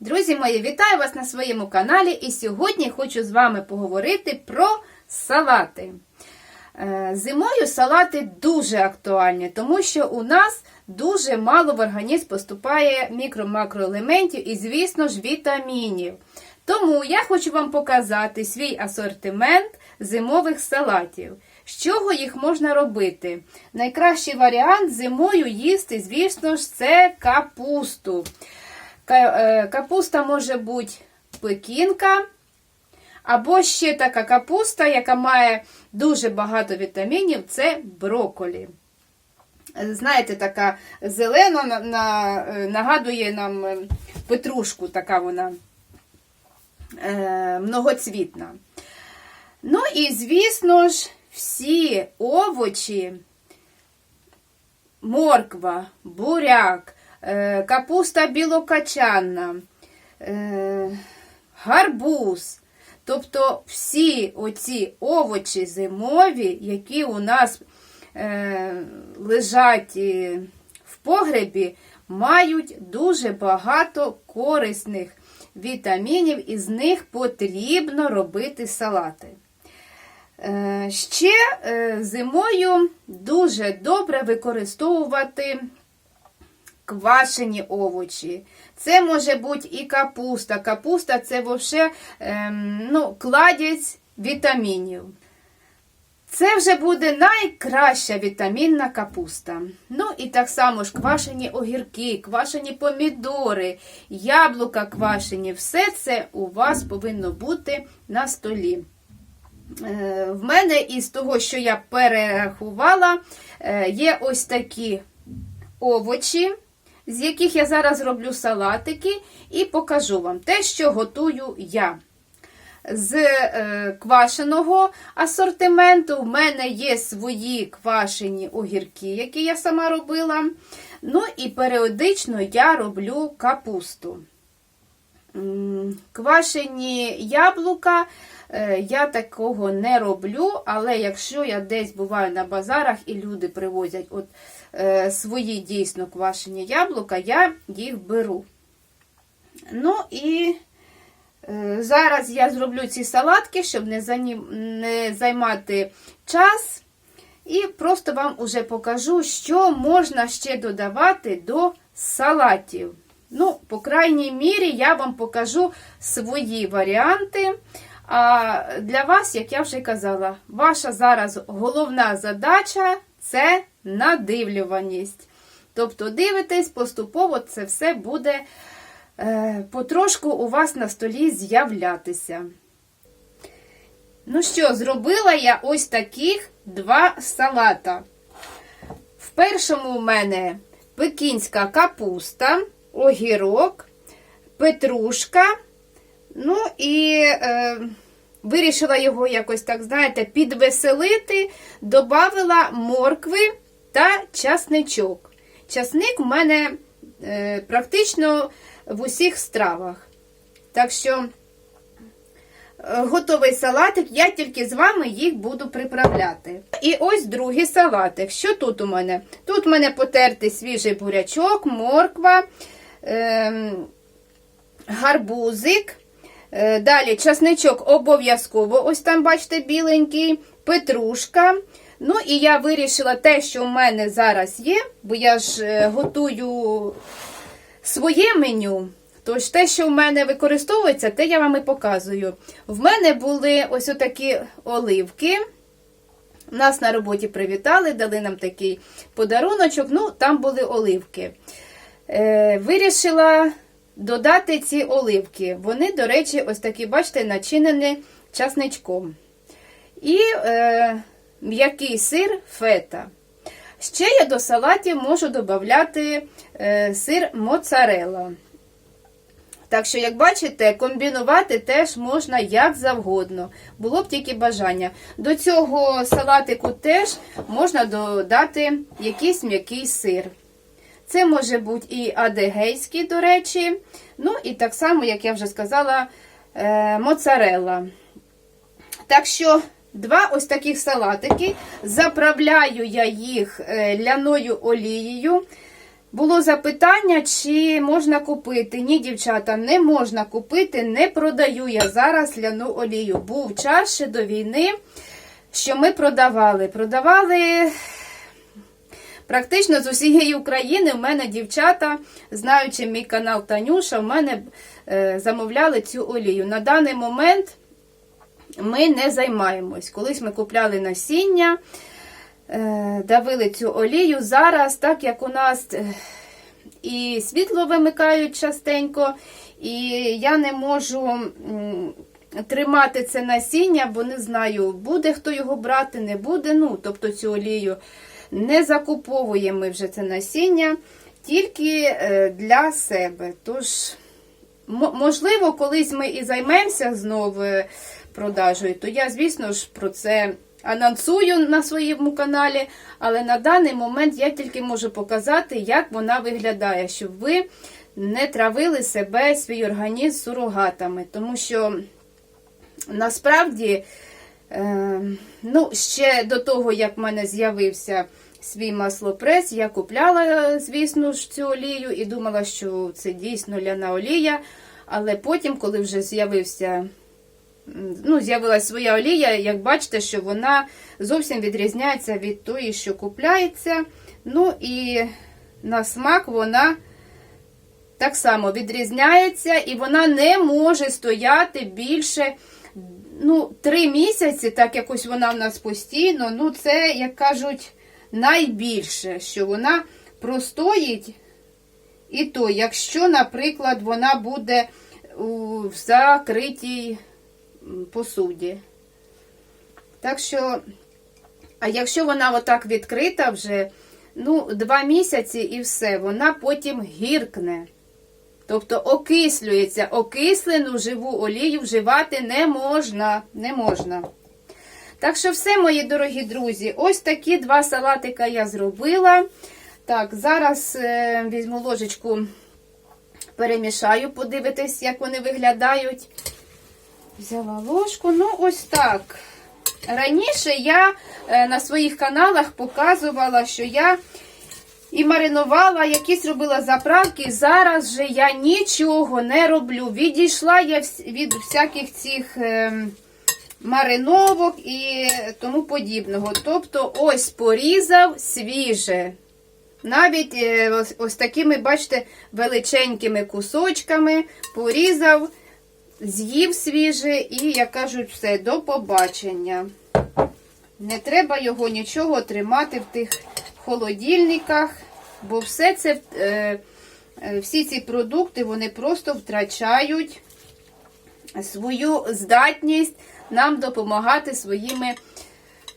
Друзі мої, вітаю вас на своєму каналі. І сьогодні хочу з вами поговорити про салати. Е, Зимою салати дуже актуальні, тому що у нас дуже мало в організм поступає мікро-макроелементів і, звісно ж, вітамінів. Тому я хочу вам показати свій асортимент зимових салатів. З чого їх можна робити? Найкращий варіант зимою їсти, звісно ж, це капусту. Е, Капуста може бути пекінка, або ще така капуста, яка має дуже багато вітамінів, це броколі. Знаєте, така зелена на, на, е, нагадує нам е, петрушку, така вона е, многоцвітна. Ну і, звісно ж, всі овочі, морква, буряк, капуста білокачанна, е, гарбуз. Тобто всі оці овочі зимові, які у нас е, лежать е, в погребі, мають дуже багато корисних вітамінів, і з них потрібно робити салати. Е, Ще е, зимою дуже добре використовувати квашені овочі. Це може бути і капуста. Капуста це вовше ем, ну, кладець вітамінів. Це вже буде найкраща вітамінна капуста. Ну і так само ж квашені огірки, квашені помідори, яблука квашені. Все це у вас повинно бути на столі. Е, В мене із того, що я перерахувала, е, є ось такі овочі, з яких я зараз роблю салатики, і покажу вам те, що готую я. З е, квашеного асортименту в мене є свої квашені огірки, які я сама робила. Ну і періодично я роблю капусту. Квашені яблука е, я такого не роблю, але якщо я десь буваю на базарах і люди привозять от, свої дійсно квашені яблука, я їх беру. Ну і е, зараз я зроблю ці салатки, щоб не займати час. І просто вам уже покажу, що можна ще додавати до салатів. Ну, по крайній мірі, я вам покажу свої варіанти. А для вас, як я вже казала, ваша зараз головна задача це надивлюваність. Тобто дивитесь, поступово це все буде е, потрошку у вас на столі з'являтися. Ну що, зробила я ось таких два салата. В першому у мене пекінська капуста, огірок, петрушка. Ну і е, вирішила його якось, так, знаєте, підвеселити, додавила моркви та часничок. Часник у мене е, практично в усіх стравах. Так що готовий салатик, я тільки з вами їх буду приправляти. І ось другий салатик. Що тут у мене? Тут у мене потертий свіжий бурячок, морква, ем, гарбузик. Е, Далі часничок обов'язково, ось там, бачите, біленький, петрушка. Ну, і я вирішила те, що в мене зараз є, бо я ж е, готую своє меню. Тож те, що в мене використовується, те я вам і показую. В мене були ось отакі оливки. Нас на роботі привітали, дали нам такий подаруночок. Ну, там були оливки. Е, вирішила додати ці оливки. Вони, до речі, ось такі, бачите, начинені часничком. І е, м'який сир фета. Ще я до салатів можу додати е, сир моцарелла. Так що, як бачите, комбінувати теж можна як завгодно. Було б тільки бажання. До цього салатику теж можна додати якийсь м'який сир. Це може бути і адегейський, до речі. Ну, і так само, як я вже сказала, е, моцарелла. Так що, два ось таких салатики. Заправляю я їх е, ляною олією. Було запитання, чи можна купити. Ні, дівчата, не можна купити, не продаю я зараз ляну олію. Був час ще до війни, що ми продавали. Продавали практично з усієї України. У мене дівчата, знаючи мій канал Танюша, в мене е, замовляли цю олію. На даний момент ми не займаємось. Колись ми купляли насіння. Е, давили цю олію. Зараз, так як у нас е, і світло вимикають частенько, і я не можу тримати це насіння, бо не знаю, буде хто його брати, не буде. Ну, тобто цю олію не закуповуємо ми вже це насіння, тільки е, для себе. Тож, можливо, колись ми і займемося знову е, продажею, то я, звісно ж, про це анонсую на своєму каналі, але на даний момент я тільки можу показати, як вона виглядає, щоб ви не травили себе, свій організм сурогатами. Тому що насправді, ну, ще до того, як в мене з'явився свій маслопрес, я купляла, звісно ж, цю олію і думала, що це дійсно ляна олія. Але потім, коли вже з'явився ну, з'явилася своя олія, як бачите, що вона зовсім відрізняється від тої, що купляється. Ну і на смак вона так само відрізняється, і вона не може стояти більше ну, 3 місяці, так якось вона в нас постійно. Ну, це, як кажуть, найбільше, що вона простоїть. І то, якщо, наприклад, вона буде в закритій посуді. Так що, а якщо вона отак відкрита вже, ну, два місяці і все, вона потім гіркне. Тобто окислюється, окислену живу олію вживати не можна. Не можна. Так що все, мої дорогі друзі, ось такі два салатика я зробила. Так, зараз е, візьму ложечку, перемішаю, подивитись, як вони виглядають. Взяла ложку, ну ось так. Раніше я е, на своїх каналах показувала, що я і маринувала, якісь робила заправки. Зараз же я нічого не роблю. Відійшла я від всяких цих е, мариновок і тому подібного. Тобто, ось порізав свіже. Навіть е, ось, ось такими, бачите, величенькими кусочками порізав з'їв свіже і, як кажуть, все, до побачення. Не треба його нічого тримати в тих холодильниках, бо все це, е, е, всі ці продукти вони просто втрачають свою здатність нам допомагати своїми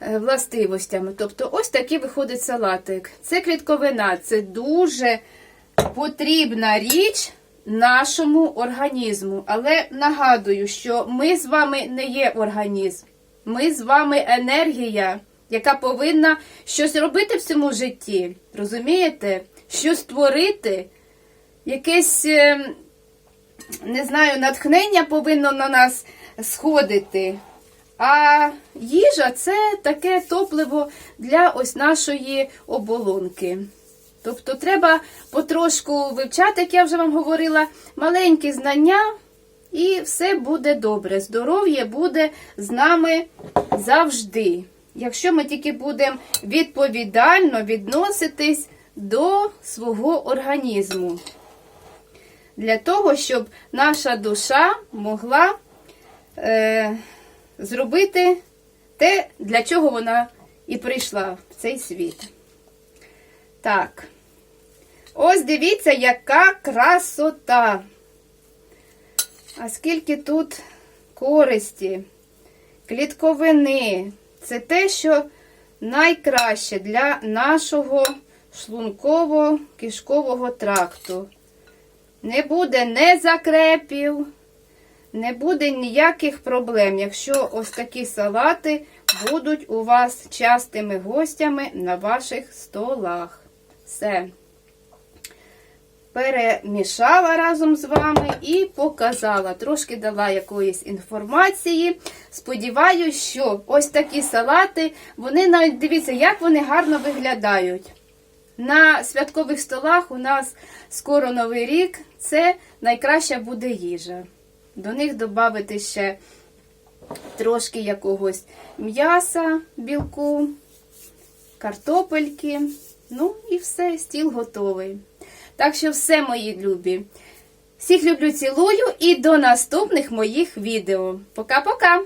е, властивостями. Тобто, ось такий виходить салатик. Це клітковина, це дуже потрібна річ нашому організму. Але нагадую, що ми з вами не є організм. Ми з вами енергія, яка повинна щось робити в цьому житті. Розумієте? Щось створити, якесь, е, не знаю, натхнення повинно на нас сходити. А їжа це таке топливо для ось нашої оболонки. Тобто треба потрошку вивчати, як я вже вам говорила, маленькі знання, і все буде добре. Здоров'я буде з нами завжди. Якщо ми тільки будемо відповідально відноситись до свого організму. Для того, щоб наша душа могла е, зробити те, для чого вона і прийшла в цей світ. Так. Ось дивіться, яка красота. А скільки тут користі, клітковини. Це те, що найкраще для нашого шлунково-кишкового тракту. Не буде не закрепів, не буде ніяких проблем, якщо ось такі салати будуть у вас частими гостями на ваших столах. Все. Перемішала разом з вами і показала. Трошки дала якоїсь інформації. Сподіваюсь, що ось такі салати, вони навіть дивіться, як вони гарно виглядають. На святкових столах у нас скоро Новий рік. Це найкраща буде їжа. До них додати ще трошки якогось м'яса, білку, картопельки. Ну і все, стіл готовий. Так що все, мої любі. Всіх люблю, цілую і до наступних моїх відео. Пока-пока!